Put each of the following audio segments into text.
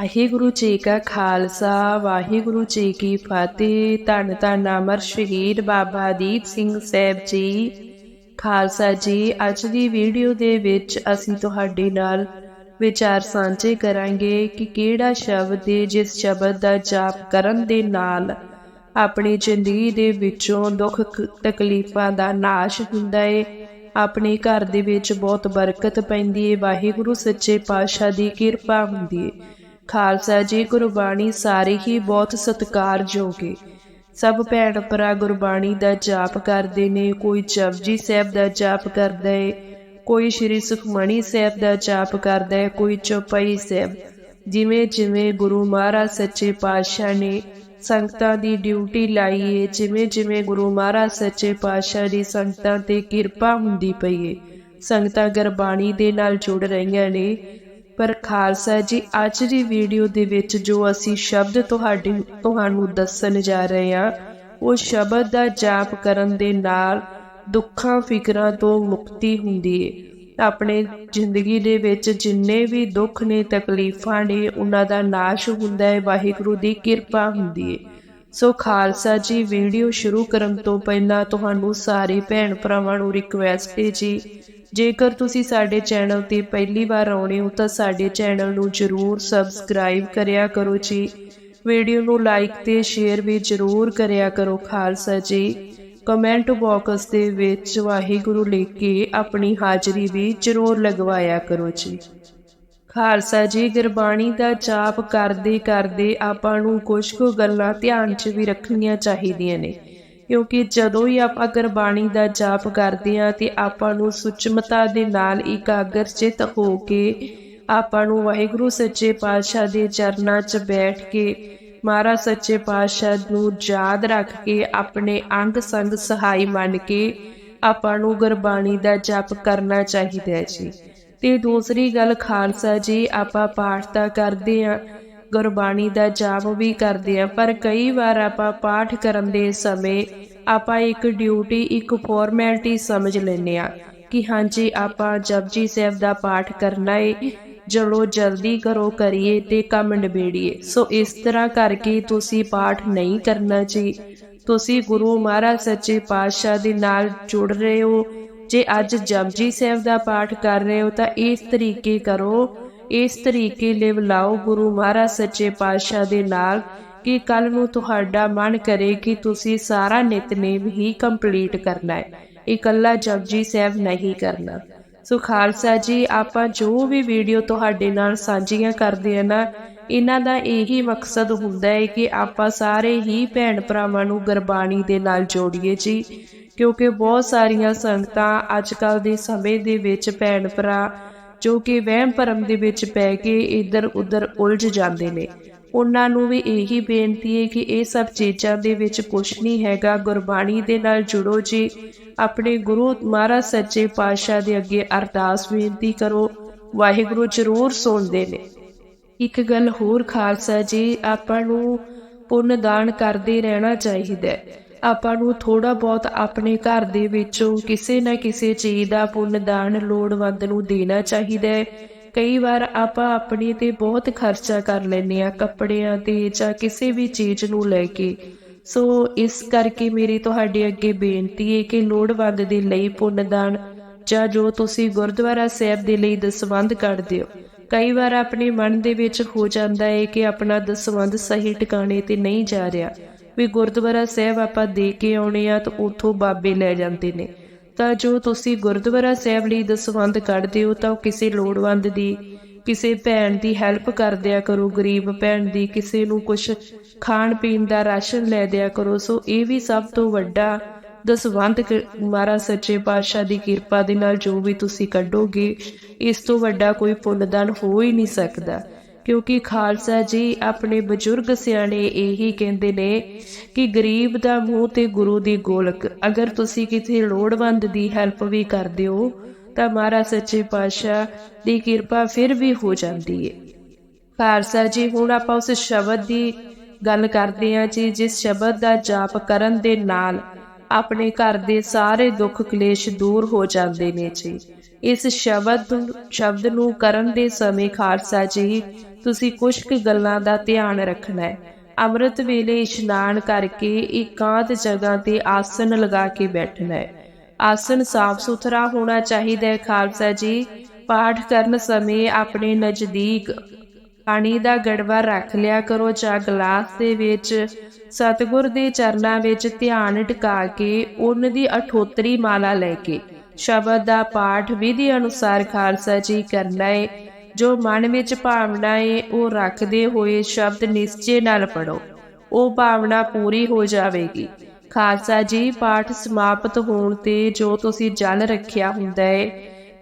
ਵਾਹਿਗੁਰੂ ਜੀ ਕਾ ਖਾਲਸਾ, ਵਾਹਿਗੁਰੂ ਜੀ ਕੀ ਫਤਿਹ। ਧੰਨ ਧੰਨ ਅਮਰ ਸ਼ਹੀਦ ਬਾਬਾ ਦੀਪ ਸਿੰਘ ਸਾਹਿਬ ਜੀ। ਖਾਲਸਾ ਜੀ, ਅੱਜ ਦੀ ਵੀਡੀਓ ਦੇ ਵਿੱਚ ਅਸੀਂ ਤੁਹਾਡੇ ਨਾਲ ਵਿਚਾਰ ਸਾਂਝੇ ਕਰਾਂਗੇ ਕਿ ਕਿਹੜਾ ਸ਼ਬਦ ਹੈ ਜਿਸ ਸ਼ਬਦ ਦਾ ਜਾਪ ਕਰਨ ਦੇ ਨਾਲ ਆਪਣੀ ਜ਼ਿੰਦਗੀ ਦੇ ਵਿੱਚੋਂ ਦੁੱਖ ਤਕਲੀਫਾਂ ਦਾ ਨਾਸ਼ ਹੁੰਦਾ ਹੈ। ਆਪਣੇ ਘਰ ਦੇ ਵਿੱਚ ਬਹੁਤ ਬਰਕਤ ਪੈਂਦੀ ਹੈ। ਵਾਹਿਗੁਰੂ ਸੱਚੇ ਪਾਤਸ਼ਾਹ ਦੀ ਕਿਰਪਾ ਹੁੰਦੀ ਹੈ। ਖਾਲਸਾ ਜੀ, ਗੁਰਬਾਣੀ ਸਾਰੇ ਹੀ ਬਹੁਤ ਸਤਿਕਾਰਯੋਗ ਹੈ ਸਭ ਭੈਣ ਭਰਾ ਗੁਰਬਾਣੀ ਦਾ ਜਾਪ ਕਰਦੇ ਨੇ, ਕੋਈ ਜਪਜੀ ਸਾਹਿਬ ਦਾ ਜਾਪ ਕਰਦਾ ਹੈ ਕੋਈ ਸ੍ਰੀ ਸੁਖਮਣੀ ਸਾਹਿਬ ਦਾ ਜਾਪ ਕਰਦਾ ਹੈ ਕੋਈ ਚੌਪਈ ਸਾਹਿਬ। ਜਿਵੇਂ ਜਿਵੇਂ ਗੁਰੂ ਮਹਾਰਾਜ ਸੱਚੇ ਪਾਤਸ਼ਾਹ ਨੇ ਸੰਗਤਾਂ ਦੀ ਡਿਊਟੀ ਲਾਈ ਏ, ਜਿਵੇਂ ਜਿਵੇਂ ਗੁਰੂ ਮਹਾਰਾਜ ਸੱਚੇ ਪਾਤਸ਼ਾਹ ਦੀ ਸੰਗਤਾਂ ਤੇ ਕਿਰਪਾ ਹੁੰਦੀ ਪਈ ਏ, ਸੰਗਤਾਂ ਗੁਰਬਾਣੀ ਦੇ ਨਾਲ ਜੁੜ ਰਹੀਆਂ ਨੇ। ਪਰ ਖਾਲਸਾ ਜੀ, ਅੱਜ ਦੀ ਵੀਡੀਓ ਦੇ ਵਿੱਚ ਜੋ ਅਸੀਂ ਸ਼ਬਦ ਤੁਹਾਡੇ, ਤੁਹਾਨੂੰ ਦੱਸਣ ਜਾ ਰਹੇ ਹਾਂ, ਉਹ ਸ਼ਬਦ ਦਾ ਜਾਪ ਕਰਨ ਦੇ ਨਾਲ ਦੁੱਖਾਂ, ਫਿਕਰਾਂ ਤੋਂ ਮੁਕਤੀ ਹੁੰਦੀ ਏ। ਆਪਣੇ ਜ਼ਿੰਦਗੀ ਦੇ ਵਿੱਚ ਜਿੰਨੇ ਵੀ ਦੁੱਖ ਨੇ, ਤਕਲੀਫਾਂ ਨੇ, ਉਹਨਾਂ ਦਾ ਨਾਸ਼ ਹੁੰਦਾ ਹੈ ਵਾਹਿਗੁਰੂ ਦੀ ਕਿਰਪਾ ਹੁੰਦੀ ਹੈ ਸੋ ਖਾਲਸਾ ਜੀ ਵੀਡੀਓ ਸ਼ੁਰੂ ਕਰਨ ਤੋਂ ਪਹਿਲਾਂ ਤੁਹਾਨੂੰ ਸਾਰੇ ਭੈਣ ਭਰਾਵਾਂ ਨੂੰ ਰਿਕਵੈਸਟ ਹੈ ਜੀ ਜੇਕਰ ਤੁਸੀਂ ਸਾਡੇ ਚੈਨਲ ਤੇ ਪਹਿਲੀ ਵਾਰ ਆਉਣੇ ਹੋ ਤਾਂ ਸਾਡੇ ਚੈਨਲ ਨੂੰ ਜਰੂਰ ਸਬਸਕ੍ਰਾਈਬ ਕਰਿਆ ਕਰੋ ਜੀ। ਵੀਡੀਓ ਨੂੰ ਲਾਈਕ ਤੇ ਸ਼ੇਅਰ ਵੀ ਜਰੂਰ ਕਰਿਆ ਕਰੋ ਖਾਲਸਾ ਜੀ। ਕਮੈਂਟ ਬਾਕਸ ਦੇ ਵਿੱਚ ਵਾਹਿਗੁਰੂ ਲਿਖ ਕੇ ਆਪਣੀ ਹਾਜ਼ਰੀ ਵੀ ਜਰੂਰ ਲਗਵਾਇਆ ਕਰੋ ਜੀ। ਖਾਲਸਾ ਜੀ, ਗੁਰਬਾਣੀ ਦਾ ਜਾਪ ਕਰਦੇ ਕਰਦੇ ਆਪਾਂ ਨੂੰ ਕੁਝ ਕੁ ਗੱਲਾਂ ਧਿਆਨ 'ਚ ਵੀ ਰੱਖਣੀਆਂ ਚਾਹੀਦੀਆਂ ਨੇ। ਕਿਉਂਕਿ ਜਦੋਂ ਹੀ ਆਪਾਂ ਗੁਰਬਾਣੀ ਦਾ ਜਾਪ ਕਰਦੇ ਹਾਂ ਤੇ ਆਪਾਂ ਨੂੰ ਸੁਚਮਤਾ ਦੇ ਨਾਲ ਇਕਾਗਰ ਇਕਾਗਰਚਿਤ ਹੋ ਕੇ ਆਪਾਂ ਨੂੰ ਵਾਹਿਗੁਰੂ ਸੱਚੇ ਪਾਤਸ਼ਾਹ ਦੇ ਚਰਨਾਂ 'ਚ ਬੈਠ ਕੇ ਮਹਾਰਾਜ ਸੱਚੇ ਪਾਤਸ਼ਾਹ ਨੂੰ ਯਾਦ ਰੱਖ ਕੇ ਆਪਣੇ ਅੰਗ ਸੰਗ ਸਹਾਈ ਮੰਨ ਕੇ ਆਪਾਂ ਨੂੰ ਗੁਰਬਾਣੀ ਦਾ ਜਪ ਕਰਨਾ ਚਾਹੀਦਾ ਹੈ ਜੀ। ਤੇ ਦੂਸਰੀ ਗੱਲ ਖਾਲਸਾ ਜੀ, ਆਪਾਂ ਪਾਠ ਤਾਂ ਕਰਦੇ ਆ ਗੁਰਬਾਣੀ ਦਾ ਜਾਪ ਵੀ ਕਰਦੇ ਆ, ਪਰ ਕਈ ਵਾਰ ਆਪਾਂ ਪਾਠ ਕਰਨ ਦੇ ਸਮੇਂ ਆਪਾਂ ਇੱਕ ਡਿਊਟੀ ਇੱਕ ਫਾਰਮੈਲਿਟੀ ਸਮਝ ਲੈਂਦੇ ਆ ਕਿ ਹਾਂਜੀ, ਆਪਾਂ ਜਪਜੀ ਸਾਹਿਬ ਦਾ ਪਾਠ ਕਰਨਾ ਏ, ਚਲੋ ਜਲਦੀ ਕਰੋ, ਕਰੀਏ ਤੇ ਕੰਮ ਨਿਬੇੜੀਏ। ਸੋ ਇਸ ਤਰ੍ਹਾਂ ਕਰਕੇ ਤੁਸੀਂ ਪਾਠ ਨਹੀਂ ਕਰਨਾ ਜੀ। ਤੁਸੀਂ ਗੁਰੂ ਮਹਾਰਾਜ ਸੱਚੇ ਪਾਤਸ਼ਾਹ ਦੇ ਨਾਲ ਜੁੜ ਰਹੇ ਹੋ। ਜੇ ਅੱਜ ਜਪਜੀ ਸਾਹਿਬ ਦਾ ਪਾਠ ਕਰ ਰਹੇ ਹੋ ਤਾਂ ਇਸ ਤਰੀਕੇ ਕਰੋ ਇਸ ਤਰੀਕੇ ਲਿਵ ਲਾਓ ਗੁਰੂ ਮਹਾਰਾਜ ਸੱਚੇ ਪਾਤਸ਼ਾਹ ਦੇ ਨਾਲ ਕਿ ਕੱਲ ਨੂੰ ਤੁਹਾਡਾ ਮਨ ਕਰੇ ਕਿ ਤੁਸੀਂ ਸਾਰਾ ਨਿਤਨੇਮ ਹੀ ਕੰਪਲੀਟ ਕਰਨਾ ਹੈ। ਇਕੱਲਾ ਜਪਜੀ ਸਾਹਿਬ ਨਹੀਂ ਕਰਨਾ। ਸੋ ਖਾਲਸਾ ਜੀ, ਆਪਾਂ ਜੋ ਵੀ ਵੀਡੀਓ ਤੁਹਾਡੇ ਨਾਲ ਸਾਂਝੀਆਂ ਕਰਦੇ ਆ ਨਾ, ਇਹਨਾਂ ਦਾ ਇਹੀ ਮਕਸਦ ਹੁੰਦਾ ਹੈ ਕਿ ਆਪਾਂ ਸਾਰੇ ਹੀ ਭੈਣ ਭਰਾਵਾਂ ਨੂੰ ਗੁਰਬਾਣੀ ਦੇ ਨਾਲ ਜੋੜੀਏ ਜੀ। ਕਿਉਂਕਿ ਬਹੁਤ ਸਾਰੀਆਂ ਸੰਗਤਾਂ ਅੱਜ ਕੱਲ ਦੇ ਸਮੇਂ ਦੇ ਵਿੱਚ ਭੈਣ ਭਰਾ ਜੋ ਕਿ ਵਹਿਮ ਭਰਮ ਦੇ ਵਿੱਚ ਪੈ ਕੇ ਇੱਧਰ ਉੱਧਰ ਉਲਝ ਜਾਂਦੇ ਨੇ। ਉਹਨਾਂ ਨੂੰ ਵੀ ਇਹੀ ਬੇਨਤੀ ਹੈ ਕਿ ਇਹ ਸਭ ਚੀਜ਼ਾਂ ਦੇ ਵਿੱਚ ਕੁਝ ਨਹੀਂ ਹੈਗਾ। ਗੁਰਬਾਣੀ ਦੇ ਨਾਲ ਜੁੜੋ ਜੀ। ਆਪਣੇ ਗੁਰੂ ਮਹਾਰਾਜ ਸੱਚੇ ਪਾਤਸ਼ਾਹ ਦੇ ਅੱਗੇ ਅਰਦਾਸ ਬੇਨਤੀ ਕਰੋ। ਵਾਹਿਗੁਰੂ ਜ਼ਰੂਰ ਸੁਣਦੇ ਨੇ। ਇੱਕ ਗੱਲ ਹੋਰ ਖਾਲਸਾ ਜੀ, ਆਪਾਂ ਨੂੰ ਪੁੰਨ ਦਾਨ ਕਰਦੇ ਰਹਿਣਾ ਚਾਹੀਦਾ ਹੈ। ਆਪਾਂ ਨੂੰ ਥੋੜਾ ਬਹੁਤ ਆਪਣੇ ਘਰ ਦੇ ਵਿੱਚੋਂ ਕਿਸੇ ਨਾ ਕਿਸੇ ਚੀਜ਼ ਦਾ ਪੁੰਨ, ਦਾਨ, ਲੋੜਵੰਦ ਨੂੰ ਦੇਣਾ ਚਾਹੀਦਾ ਹੈ। ਕਈ ਵਾਰ ਆਪਾਂ ਆਪਣੇ ਤੇ ਬਹੁਤ ਖਰਚਾ ਕਰ ਲੈਂਦੇ ਆ ਕੱਪੜਿਆਂ ਤੇ ਜਾਂ ਕਿਸੇ ਵੀ ਚੀਜ਼ ਨੂੰ ਲੈ ਕੇ। ਸੋ ਇਸ ਕਰਕੇ ਮੇਰੀ ਤੁਹਾਡੇ ਅੱਗੇ ਬੇਨਤੀ ਹੈ ਕਿ ਲੋੜਵੰਦ ਦੇ ਲਈ ਪੁੰਨ, ਦਾਨ ਜਾਂ ਜੋ ਤੁਸੀਂ ਗੁਰਦੁਆਰਾ ਸਾਹਿਬ ਦੇ ਲਈ ਦਸਵੰਧ ਕੱਢਦੇ ਹੋ। ਕਈ ਵਾਰ ਆਪਣੇ ਮਨ ਦੇ ਵਿੱਚ ਹੋ ਜਾਂਦਾ ਹੈ ਕਿ ਆਪਣਾ ਦਸਵੰਧ ਸਹੀ ਟਿਕਾਣੇ ਤੇ ਨਹੀਂ ਜਾ ਰਿਹਾ। ਵੀ ਗੁਰਦੁਆਰਾ ਸਾਹਿਬ ਆਪਾਂ ਦੇ ਕੇ ਆਉਣੇ ਆ ਤਾਂ ਉੱਥੋਂ ਬਾਬੇ ਲੈ ਜਾਂਦੇ ਨੇ। ਤਾਂ ਜੋ ਤੁਸੀਂ ਗੁਰਦੁਆਰਾ ਸਾਹਿਬ ਲਈ ਦਸਵੰਧ ਕੱਢਦੇ ਹੋ ਤਾਂ ਉਹ ਕਿਸੇ ਲੋੜਵੰਦ ਦੀ, ਕਿਸੇ ਭੈਣ ਦੀ ਹੈਲਪ ਕਰ ਦਿਆ ਕਰੋ, ਗਰੀਬ ਭੈਣ ਦੀ, ਕਿਸੇ ਨੂੰ ਕੁਝ ਖਾਣ ਪੀਣ ਦਾ ਰਾਸ਼ਨ ਲੈ ਦਿਆ ਕਰੋ। ਸੋ ਇਹ ਵੀ ਸਭ ਤੋਂ ਵੱਡਾ ਦਸਵੰਧ ਕ- ਮਹਾਰਾਜ ਸੱਚੇ ਪਾਤਸ਼ਾਹ ਦੀ ਕਿਰਪਾ ਦੇ ਨਾਲ ਜੋ ਵੀ ਤੁਸੀਂ ਕੱਢੋਗੇ, ਇਸ ਤੋਂ ਵੱਡਾ ਕੋਈ ਪੁੰਨਦਾਨ ਹੋ ਹੀ ਨਹੀਂ ਸਕਦਾ। ਕਿਉਂਕਿ ਖਾਲਸਾ ਜੀ ਆਪਣੇ ਬਜ਼ੁਰਗ ਸਿਆਣੇ ਇਹੀ ਕਹਿੰਦੇ ਨੇ ਕਿ ਗਰੀਬ ਦਾ ਮੂੰਹ ਤੇ ਗੁਰੂ ਦੀ ਗੋਲਕ। ਅਗਰ ਤੁਸੀਂ ਕਿਸੇ ਲੋੜਵੰਦ ਦੀ ਹੈਲਪ ਵੀ ਕਰਦੇ ਹੋ, ਤਾਂ ਮਹਾਰਾਜ ਸੱਚੇ ਪਾਤਸ਼ਾਹ ਦੀ ਕਿਰਪਾ ਫਿਰ ਵੀ ਹੋ ਜਾਂਦੀ ਹੈ ਖਾਲਸਾ ਜੀ, ਹੁਣ ਆਪਾਂ ਉਸ ਸ਼ਬਦ ਦੀ ਗੱਲ ਕਰਦੇ ਹਾਂ ਜੀ, ਜਿਸ ਸ਼ਬਦ ਦਾ ਜਾਪ ਕਰਨ ਦੇ ਨਾਲ ਆਪਣੇ ਘਰ ਦੇ ਸਾਰੇ ਦੁੱਖ ਕਲੇਸ਼ ਦੂਰ ਹੋ ਜਾਂਦੇ ਨੇ ਜੀ। ਇਸ ਸ਼ਬਦ ਸ਼ਬਦ ਨੂੰ ਕਰਨ ਦੇ ਸਮੇਂ ਖਾਲਸਾ ਜੀ ਤੁਸੀਂ ਕੁਝ ਕੁ ਗੱਲਾਂ ਦਾ ਧਿਆਨ ਰੱਖਣਾ ਹੈ। ਅੰਮ੍ਰਿਤ ਵੇਲੇ ਇਸ਼ਨਾਨ ਕਰਕੇ ਇਕਾਂਤ ਜਗ੍ਹਾ ਤੇ ਆਸਨ ਲਗਾ ਕੇ ਬੈਠਣਾ ਹੈ। ਆਸਨ ਸਾਫ਼ ਸੁਥਰਾ ਹੋਣਾ ਚਾਹੀਦਾ ਹੈ, ਖਾਲਸਾ ਜੀ। ਪਾਠ ਕਰਨ ਸਮੇਂ ਆਪਣੇ ਨਜ਼ਦੀਕ ਪਾਣੀ ਦਾ ਗੜਵਾ ਰੱਖ ਲਿਆ ਕਰੋ ਜਾਂ ਗਲਾਸ ਦੇ ਵਿੱਚ, ਸਤਿਗੁਰ ਦੇ ਚਰਨਾਂ ਵਿੱਚ ਧਿਆਨ ਟਿਕਾ ਕੇ ਉਹਨਾਂ ਦੀ ਅਠੋਤਰੀ ਮਾਲਾ ਲੈ ਕੇ। ਸ਼ਬਦ ਦਾ ਪਾਠ ਵਿਧੀ ਅਨੁਸਾਰ ਖਾਲਸਾ ਜੀ ਕਰਨਾ ਹੈ। ਜੋ ਮਨ ਵਿੱਚ ਭਾਵਨਾ ਏ, ਉਹ ਰੱਖਦੇ ਹੋਏ ਸ਼ਬਦ ਨਿਸ਼ਚੇ ਨਾਲ ਪੜੋ ਉਹ ਭਾਵਨਾ ਪੂਰੀ ਹੋ ਜਾਵੇਗੀ। ਖਾਲਸਾ ਜੀ, ਪਾਠ ਸਮਾਪਤ ਹੋਣ ਤੇ ਜੋ ਤੁਸੀਂ ਜਲ ਰੱਖਿਆ ਹੁੰਦਾ ਹੈ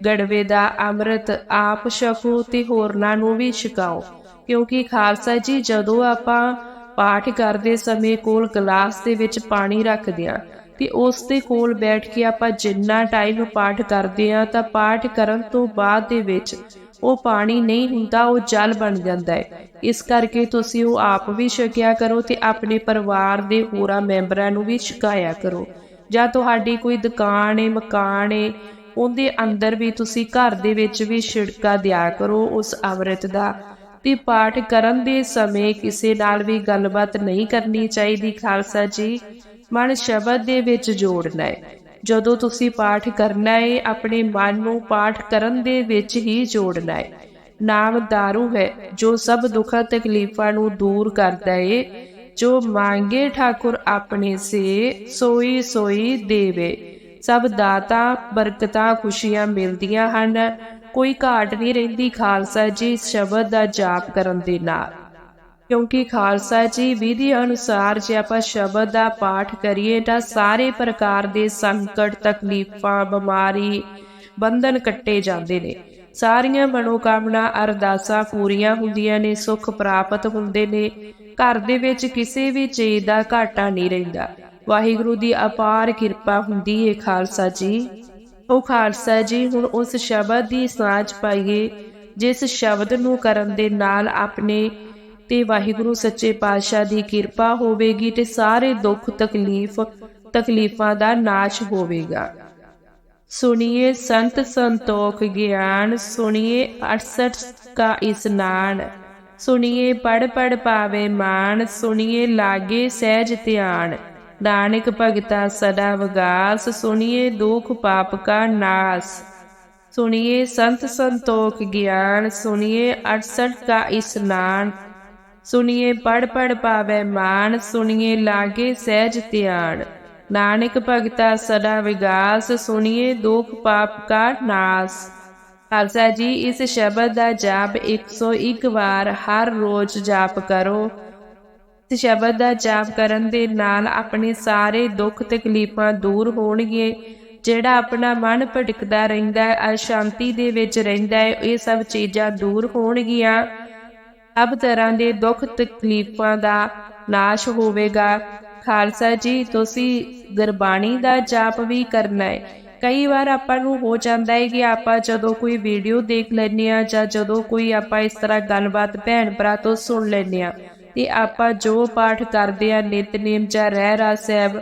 ਗੜਵੇ ਦਾ ਅੰਮ੍ਰਿਤ ਆਪ ਛਕੋ ਤੇ ਹੋਰਨਾਂ ਨੂੰ ਵੀ ਛਕਾਓ। ਕਿਉਂਕਿ ਖਾਲਸਾ ਜੀ, ਜਦੋਂ ਆਪਾਂ ਪਾਠ ਕਰਦੇ ਸਮੇਂ ਕੋਲ ਗਲਾਸ ਦੇ ਵਿੱਚ ਪਾਣੀ ਰੱਖਦੇ ਆ ਤੇ ਉਸ ਦੇ ਕੋਲ ਬੈਠ ਕੇ ਆਪਾਂ ਜਿੰਨਾ ਟਾਈਮ ਪਾਠ ਕਰਦੇ ਆ ਤਾਂ ਪਾਠ ਕਰਨ ਤੋਂ ਬਾਅਦ ਦੇ ਵਿੱਚ ਉਹ ਪਾਣੀ ਨਹੀਂ ਹੁੰਦਾ, ਉਹ ਜਲ ਬਣ ਜਾਂਦਾ ਹੈ। ਇਸ ਕਰਕੇ ਤੁਸੀਂ ਉਹ ਆਪ ਵੀ ਛਕਿਆ ਕਰੋ ਤੇ ਆਪਣੇ ਪਰਿਵਾਰ ਦੇ ਹੋਰਾਂ ਮੈਂਬਰਾਂ ਨੂੰ ਵੀ ਛਕਾਇਆ ਕਰੋ। ਜਾਂ ਤੁਹਾਡੀ ਕੋਈ ਦੁਕਾਨ ਹੈ ਮਕਾਨ ਹੈ ਉਹਦੇ ਅੰਦਰ ਵੀ ਤੁਸੀਂ ਘਰ ਦੇ ਵਿੱਚ ਵੀ ਛਿੜਕਾ ਦਿਆ ਕਰੋ ਉਸ ਅੰਮ੍ਰਿਤ ਦਾ। ਤੇ ਪਾਠ ਕਰਨ ਦੇ ਸਮੇਂ ਕਿਸੇ ਨਾਲ ਵੀ ਗੱਲਬਾਤ ਨਹੀਂ ਕਰਨੀ ਚਾਹੀਦੀ, ਖਾਲਸਾ ਜੀ। ਮਨ ਸ਼ਬਦ ਦੇ ਵਿੱਚ ਜੋੜਨਾ ਹੈ। ਜਦੋਂ ਤੁਸੀਂ ਪਾਠ ਕਰਨਾ ਹੈ ਆਪਣੇ ਮਨ ਨੂੰ ਪਾਠ ਕਰਨ ਦੇ ਵਿੱਚ ਹੀ ਜੋੜਨਾ ਹੈ ਨਾਮ दारू ਹੈ, ਜੋ ਸਭ ਦੁੱਖਾਂ ਤਕਲੀਫਾਂ ਨੂੰ ਦੂਰ ਕਰਦਾ ਏ। ਜੋ ਮੰਗੇ ਠਾਕੁਰ ਆਪਣੇ ਸੇ, ਸੋਈ ਸੋਈ ਦੇਵੇ। ਸਭ ਦਾਤਾ, ਬਰਕਤਾਂ, ਖੁਸ਼ੀਆਂ ਮਿਲਦੀਆਂ ਹਨ। ਕੋਈ ਘਾਟ ਨਹੀਂ ਰਹਿੰਦੀ ਖਾਲਸਾ ਜੀ, ਸ਼ਬਦ ਦਾ ਜਾਪ ਕਰਨ ਦੇ ਨਾਲ। ਕਿਉਂਕਿ ਖਾਲਸਾ ਜੀ ਵਿਧੀ ਅਨੁਸਾਰ ਜੇ ਆਪਾਂ ਸ਼ਬਦ ਦਾ ਪਾਠ ਕਰੀਏ ਤਾਂ ਸਾਰੇ ਪ੍ਰਕਾਰ ਦੇ ਸੰਕਟ, ਤਕਲੀਫਾਂ, ਬਿਮਾਰੀ, ਬੰਧਨ ਕੱਟੇ ਜਾਂਦੇ ਨੇ। ਸਾਰੀਆਂ ਮਨੋਕਾਮਨਾ ਅਰਦਾਸਾਂ ਪੂਰੀਆਂ ਹੁੰਦੀਆਂ ਨੇ, ਸੁੱਖ ਪ੍ਰਾਪਤ ਹੁੰਦੇ ਨੇ। ਘਰ ਦੇ ਵਿੱਚ ਕਿਸੇ ਵੀ ਚੀਜ਼ ਦਾ ਘਾਟਾ ਨਹੀਂ ਰਹਿੰਦਾ। ਵਾਹਿਗੁਰੂ ਦੀ ਅਪਾਰ ਕਿਰਪਾ ਹੁੰਦੀ ਹੈ ਖਾਲਸਾ ਜੀ। ਉਹ ਖਾਲਸਾ ਜੀ, ਹੁਣ ਉਸ ਸ਼ਬਦ ਦੀ ਸਾਂਝ ਪਾਈਏ, ਜਿਸ ਸ਼ਬਦ ਨੂੰ ਕਰਨ ਦੇ ਨਾਲ ਆਪਣੇ ਤੇ ਵਾਹਿਗੁਰੂ ਸੱਚੇ ਪਾਤਸ਼ਾਹ ਦੀ ਕਿਰਪਾ ਹੋਵੇਗੀ ਤੇ ਸਾਰੇ ਦੁੱਖ, ਤਕਲੀਫ, ਤਕਲੀਫਾਂ ਦਾ ਨਾਸ਼ ਹੋਵੇਗਾ। ਸੁਣੀਏ ਸੰਤ ਸੰਤੋਖ ਗਿਆਨ, ਸੁਣੀਏ 68 ਕਾ ਇਸਨਾਨ ਸੁਣੀਏ ਪੜ ਪੜ ਪਾਵੇ ਮਾਨ ਸੁਣੀਏ ਲਾਗੇ ਸਹਿਜ ਧਿਆਨ, ਨਾਨਕ ਭਗਤਾ ਸਦਾ ਵਗਾਸ, ਸੁਣੀਏ ਦੁਖ ਪਾਪ ਕਾ ਨਾਸ, ਸੁਣੀਏ ਸੰਤ ਸੰਤੋਖ ਗਿਆਨ, ਸੁਣੀਏ 68 ਕਾ ਇਸਨਾਨ ਸੁਣੀਏ ਪੜ ਪੜ ਪਾਵੇ ਮਾਨ, ਸੁਣੀਏ ਲਾਗੇ ਸਹਿਜ ਧਿਆਨ। ਨਾਨਕ ਭਗਤਾ ਸਦਾ ਵਿਗਾਸ, ਸੁਣੀਏ ਦੁਖ ਪਾਪ ਕਾ ਨਾਸ। ਖਾਲਸਾ ਜੀ, ਇਸ ਸ਼ਬਦ ਦਾ ਜਾਪ 101 ਵਾਰ ਹਰ ਰੋਜ਼ ਜਾਪ ਕਰੋ। ਇਸ ਸ਼ਬਦ ਦਾ ਜਾਪ ਕਰਨ ਦੇ ਨਾਲ ਆਪਣੇ ਸਾਰੇ ਦੁੱਖ ਤਕਲੀਫਾਂ ਦੂਰ ਹੋਣਗੇ। ਜਿਹੜਾ ਆਪਣਾ ਮਨ ਭਟਕਦਾ ਰਹਿੰਦਾ ਹੈ, ਅਸ਼ਾਂਤੀ ਦੇ ਵਿੱਚ ਰਹਿੰਦਾ ਹੈ, ਇਹ ਸਭ ਚੀਜ਼ਾਂ ਦੂਰ ਹੋਣਗੀਆਂ। ਸਭ ਤਰ੍ਹਾਂ ਦੇ ਦੁੱਖ ਤਕਲੀਫਾਂ ਦਾ ਨਾਸ਼ ਹੋਵੇਗਾ। ਖਾਲਸਾ ਜੀ, ਤੁਸੀਂ ਗੁਰਬਾਣੀ ਦਾ ਜਾਪ ਵੀ ਕਰਨਾ ਹੈ। ਕਈ ਵਾਰ ਆਪਾਂ ਨੂੰ ਹੋ ਜਾਂਦਾ ਹੈ ਕਿ ਆਪਾਂ ਜਦੋਂ ਕੋਈ ਵੀਡੀਓ ਦੇਖ ਲੈਂਦੇ ਆ ਜਾਂ ਜਦੋਂ ਕੋਈ ਆਪਾਂ ਇਸ ਤਰ੍ਹਾਂ ਗੱਲਬਾਤ ਭੈਣ ਭਰਾ ਤੋਂ ਸੁਣ ਲੈਂਦੇ ਆ ਤੇ ਆਪਾਂ ਜੋ ਪਾਠ ਕਰਦੇ ਆ ਨਿਤਨੇਮ ਜਾਂ ਰਹਿ ਰਾ ਸਾਹਿਬ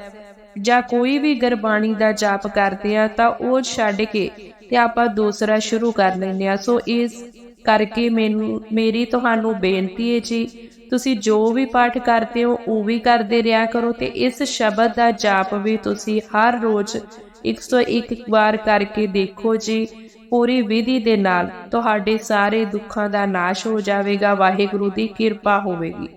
ਜਾਂ ਕੋਈ ਵੀ ਗੁਰਬਾਣੀ ਦਾ ਜਾਪ ਕਰਦੇ ਆ ਤਾਂ ਉਹ ਛੱਡ ਕੇ ਤੇ ਆਪਾਂ ਦੂਸਰਾ ਸ਼ੁਰੂ ਕਰ ਲੈਂਦੇ ਆ ਸੋ ਇਸ ਕਰਕੇ ਮੈਨੂੰ, ਮੇਰੀ ਤੁਹਾਨੂੰ ਬੇਨਤੀ ਹੈ ਜੀ। ਤੁਸੀਂ ਜੋ ਵੀ ਪਾਠ ਕਰਦੇ ਹੋ, ਉਹ ਵੀ ਕਰਦੇ ਰਿਹਾ ਕਰੋ ਤੇ ਇਸ ਸ਼ਬਦ ਦਾ ਜਾਪ ਵੀ ਤੁਸੀਂ ਹਰ ਰੋਜ਼ 101 ਵਾਰ ਕਰਕੇ ਦੇਖੋ ਜੀ। ਪੂਰੀ ਵਿਧੀ ਦੇ ਨਾਲ ਤੁਹਾਡੇ ਸਾਰੇ ਦੁੱਖਾਂ ਦਾ ਨਾਸ਼ ਹੋ ਜਾਵੇਗਾ, ਵਾਹਿਗੁਰੂ ਦੀ ਕਿਰਪਾ ਹੋਵੇਗੀ।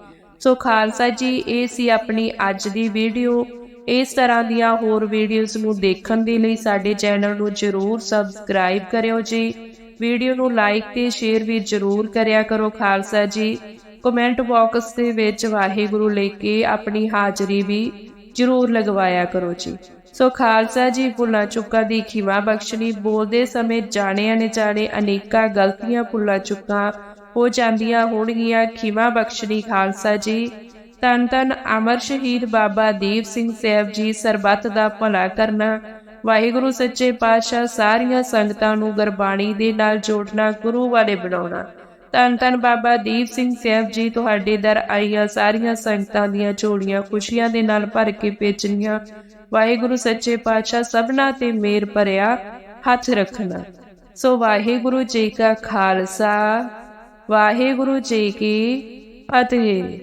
ਸੋ ਖਾਲਸਾ ਜੀ, ਇਹ ਸੀ ਆਪਣੀ ਅੱਜ ਦੀ ਵੀਡੀਓ। ਇਸ ਤਰ੍ਹਾਂ ਦੀਆਂ ਹੋਰ ਵੀਡੀਓਜ਼ ਨੂੰ ਦੇਖਣ ਦੇ ਲਈ ਸਾਡੇ ਚੈਨਲ ਨੂੰ ਜਰੂਰ ਸਬਸਕ੍ਰਾਈਬ ਕਰਿਓ ਜੀ। ਵੀਡੀਓ ਨੂੰ ਲਾਈਕ ਤੇ ਸ਼ੇਅਰ ਵੀ ਜਰੂਰ ਕਰਿਆ ਕਰੋ ਖਾਲਸਾ ਜੀ। ਕਮੈਂਟ ਬਾਕਸ ਦੇ ਵਿੱਚ ਵਾਹਿਗੁਰੂ ਲੈ ਕੇ ਆਪਣੀ ਹਾਜ਼ਰੀ ਵੀ ਜਰੂਰ ਲਗਵਾਇਆ ਕਰੋ ਜੀ। ਸੋ ਖਾਲਸਾ ਜੀ, ਭੁੱਲਾਂ ਚੁੱਕਾਂ ਦੀ ਖਿਮਾ ਬਖਸ਼ਣੀ, ਬੋਲਦੇ ਸਮੇਂ ਜਾਣੇ ਅਣਜਾਣੇ ਅਨੇਕਾਂ ਗਲਤੀਆਂ ਭੁੱਲਾਂ ਚੁੱਕਾਂ ਹੋ ਜਾਂਦੀਆਂ ਹੋਣਗੀਆਂ, ਖਿਮਾ ਬਖਸ਼ਣੀ ਖਾਲਸਾ ਜੀ। ਤਨ ਤਨ ਅਮਰ ਸ਼ਹੀਦ ਬਾਬਾ ਦੀਪ ਸਿੰਘ ਸਾਹਿਬ ਜੀ, ਸਰਬੱਤ ਦਾ ਭਲਾ ਕਰਨਾ। ਵਾਹਿਗੁਰੂ ਸੱਚੇ ਪਾਤਸ਼ਾਹ ਸਾਰੀਆਂ ਸੰਗਤਾਂ ਨੂੰ ਗੁਰਬਾਣੀ ਦੇ ਨਾਲ ਜੋੜਨਾ ਗੁਰੂ ਵਾਲੇ ਬਣਾਉਣਾ। ਤਨ ਤਨ ਬਾਬਾ ਦੀਪ ਸਿੰਘ ਸਾਹਿਬ ਜੀ ਤੁਹਾਡੇ ਦਰ ਆਈਆਂ ਸਾਰੀਆਂ ਸੰਗਤਾਂ ਦੀਆਂ ਝੋਲੀਆਂ ਖੁਸ਼ੀਆਂ ਦੇ ਨਾਲ ਭਰ ਕੇ ਭੇਜਣੀਆਂ। ਵਾਹਿਗੁਰੂ ਸੱਚੇ ਪਾਤਸ਼ਾਹ ਸਭਨਾ ਤੇ ਮੇਰ ਭਰਿਆ ਹੱਥ ਰੱਖਣਾ। ਸੋ ਵਾਹਿਗੁਰੂ ਜੀ ਕਾ ਖਾਲਸਾ, ਵਾਹਿਗੁਰੂ ਜੀ ਕੀ ਫਤਿਹ।